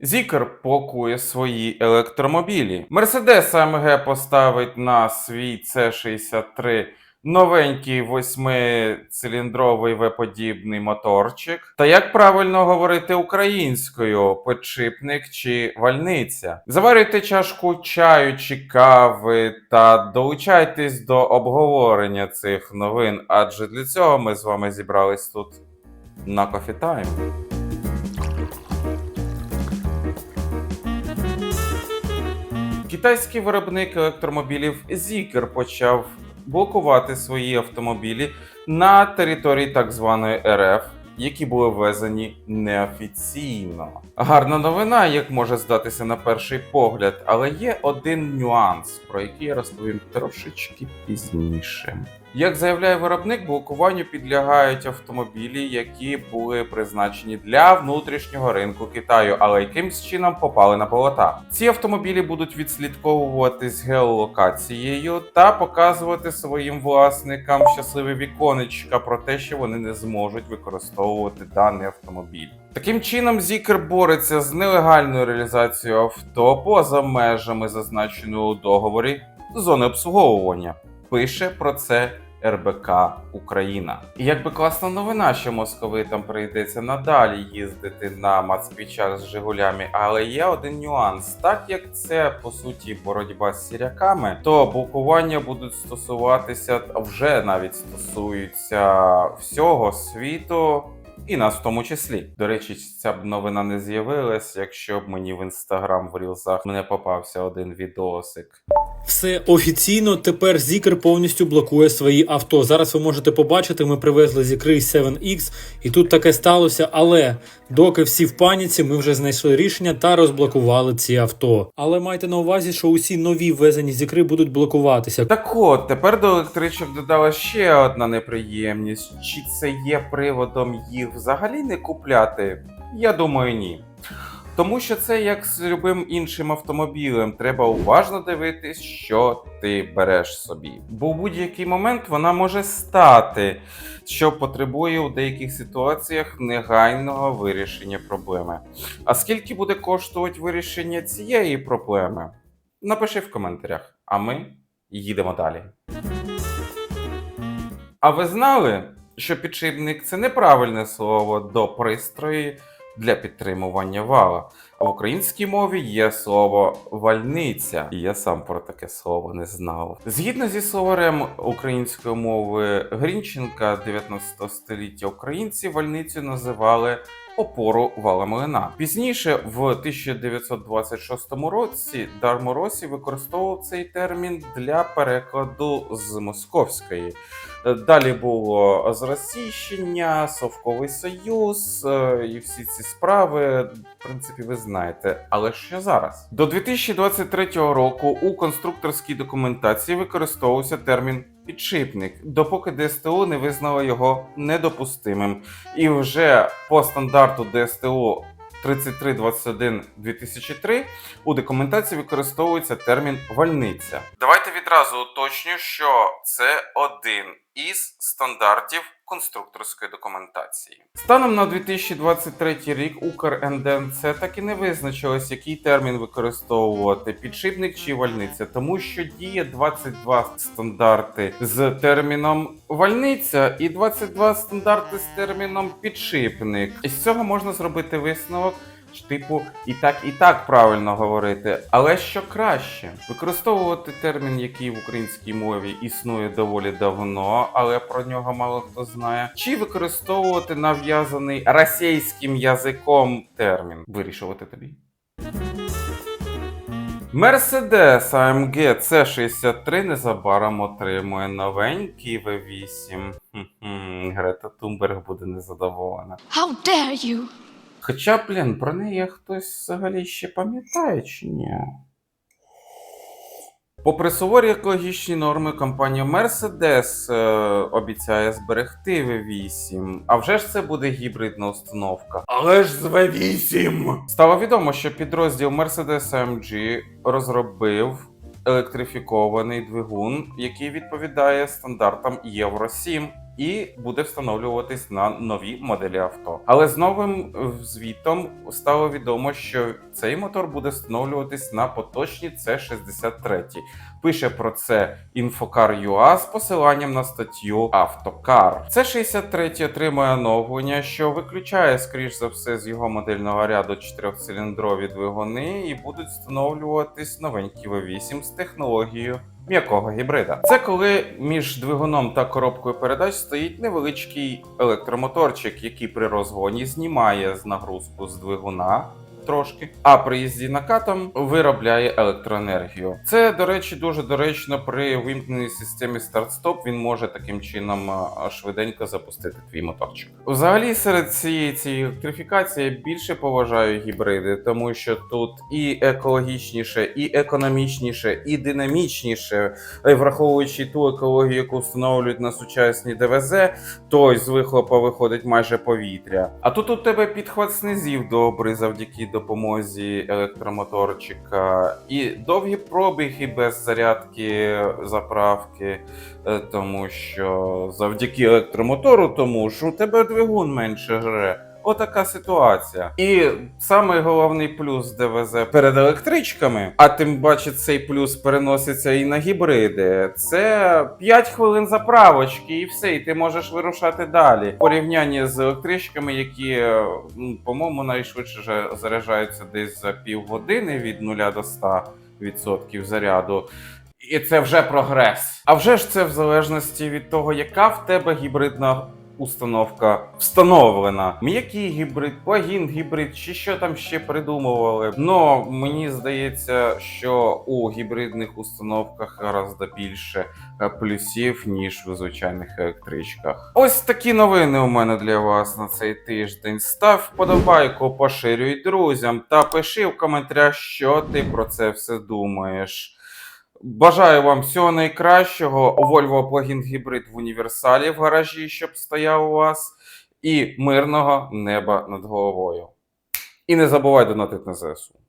Зікер пакує свої електромобілі. Мерседес AMG поставить на свій C63 новенький восьмициліндровий V-подібний моторчик. Та як правильно говорити українською підшипник чи вальниця? Заварюйте чашку чаю чи кави та долучайтесь до обговорення цих новин, адже для цього ми з вами зібрались тут на Coffee Китайський виробник електромобілів Zeekr почав блокувати свої автомобілі на території так званої РФ, які були ввезені неофіційно. Гарна новина, як може здатися на перший погляд, але є один нюанс, про який я розповім трошечки пізніше. Як заявляє виробник, блокуванню підлягають автомобілі, які були призначені для внутрішнього ринку Китаю, але якимсь чином попали на болота. Ці автомобілі будуть відслідковуватись геолокацією та показувати своїм власникам щасливі віконечка про те, що вони не зможуть використовувати даний автомобіль. Таким чином, Зікер бореться з нелегальною реалізацією авто поза межами зазначеної у договорі зони обслуговування. Пише про це РБК Україна. І якби класна новина, що московитам прийдеться надалі їздити на мацквічах з Жигулями, але є один нюанс. Так як це по суті боротьба з сіряками, то блокування будуть стосуватися вже навіть стосуються всього світу. І нас в тому числі. До речі, ця б новина не з'явилась, якщо б мені в інстаграм в рілзах мене попався один відосик. Все офіційно. Тепер Zikr повністю блокує свої авто. Зараз ви можете побачити, ми привезли Zikr 7X, і тут таке сталося. Але доки всі в паніці, ми вже знайшли рішення та розблокували ці авто. Але майте на увазі, що усі нові ввезені Zikr будуть блокуватися. Так от, тепер до електричок додала ще одна неприємність. Чи це є приводом їх взагалі не купляти? Я думаю, ні. Тому що це як з любим іншим автомобілем, треба уважно дивитись, що ти береш собі. Бо в будь-який момент вона може стати, що потребує у деяких ситуаціях негайного вирішення проблеми. А скільки буде коштувати вирішення цієї проблеми? Напиши в коментарях, а ми їдемо далі. А ви знали, що підшипник це неправильне слово до пристрої для підтримування вала. А в українській мові є слово вальниця, і я сам про таке слово не знав. Згідно зі словарем української мови Грінченка 19 століття українці вальницю називали опору вала млина. Пізніше, в 1926 році, Дарморосі використовував цей термін для перекладу з московської. Далі було зросійщення, Совковий Союз е, і всі ці справи. В принципі, ви знаєте. Але що зараз? До 2023 року у конструкторській документації використовувався термін підшипник, допоки ДСТУ не визнало його недопустимим. І вже по стандарту ДСТУ 3321-2003 у документації використовується термін вальниця. Давайте відразу уточню, що це один із стандартів конструкторської документації. Станом на 2023 рік Укрнднц так і не визначилось, який термін використовувати підшипник чи вальниця, тому що діє 22 стандарти з терміном вальниця і 22 стандарти з терміном підшипник. І з цього можна зробити висновок. Типу, і так, і так правильно говорити, але що краще використовувати термін, який в українській мові існує доволі давно, але про нього мало хто знає, чи використовувати нав'язаний російським язиком термін. Вирішувати тобі. Mercedes AMG C63 незабаром отримує новенький V8. Хм-хм, Грета Тумберг буде незадоволена. How dare you? Хоча, блін, про неї хтось взагалі ще пам'ятає чи ні? Попри суворі екологічні норми, компанія Mercedes е, обіцяє зберегти V8. А вже ж це буде гібридна установка. Але ж з V8! Стало відомо, що підрозділ Mercedes AMG розробив електрифікований двигун, який відповідає стандартам Євро 7 і буде встановлюватись на нові моделі авто. Але з новим е, звітом стало відомо, що цей мотор буде встановлюватись на поточній C63. Пише про це Infocar.ua з посиланням на статтю Автокар. C63 отримує оновлення, що виключає, скоріш за все, з його модельного ряду чотирьохциліндрові двигуни і будуть встановлюватись новенькі V8 з технологією м'якого гібрида. Це коли між двигуном та коробкою передач стоїть невеличкий електромоторчик, який при розгоні знімає з нагрузку з двигуна. Трошки, а при їзді накатом виробляє електроенергію. Це, до речі, дуже доречно при вимкненій системі старт-стоп. Він може таким чином швиденько запустити твій моторчик. Взагалі, серед цієї цієї електрифікації більше поважаю гібриди, тому що тут і екологічніше, і економічніше, і динамічніше, Е, враховуючи ту екологію, яку встановлюють на сучасні ДВЗ, то й з вихлопа виходить майже повітря. А тут у тебе підхват снизів добрий завдяки допомозі електромоторчика, і довгі пробіги без зарядки заправки, е, тому що завдяки електромотору, тому що у тебе двигун менше жре. Отака ситуація. І самий головний плюс ДВЗ перед електричками, а тим паче цей плюс переноситься і на гібриди. Це 5 хвилин заправочки, і все, і ти можеш вирушати далі. В порівнянні з електричками, які, е, по-моєму, найшвидше заряджаються десь за півгодини від 0 до 100% заряду. І це вже прогрес. А вже ж це в залежності від того, яка в тебе гібридна установка встановлена. М'який гібрид, плагін гібрид, чи що там ще придумували. Но мені здається, що у гібридних установках гораздо більше е, плюсів, ніж у звичайних електричках. Ось такі новини у мене для вас на цей тиждень. Став вподобайку, поширюй друзям та пиши в коментарях, що ти про це все думаєш. Бажаю вам всього найкращого. Volvo плагін гібрид в універсалі в гаражі, щоб стояв у вас, і мирного неба над головою. І не забувай донатити на ЗСУ.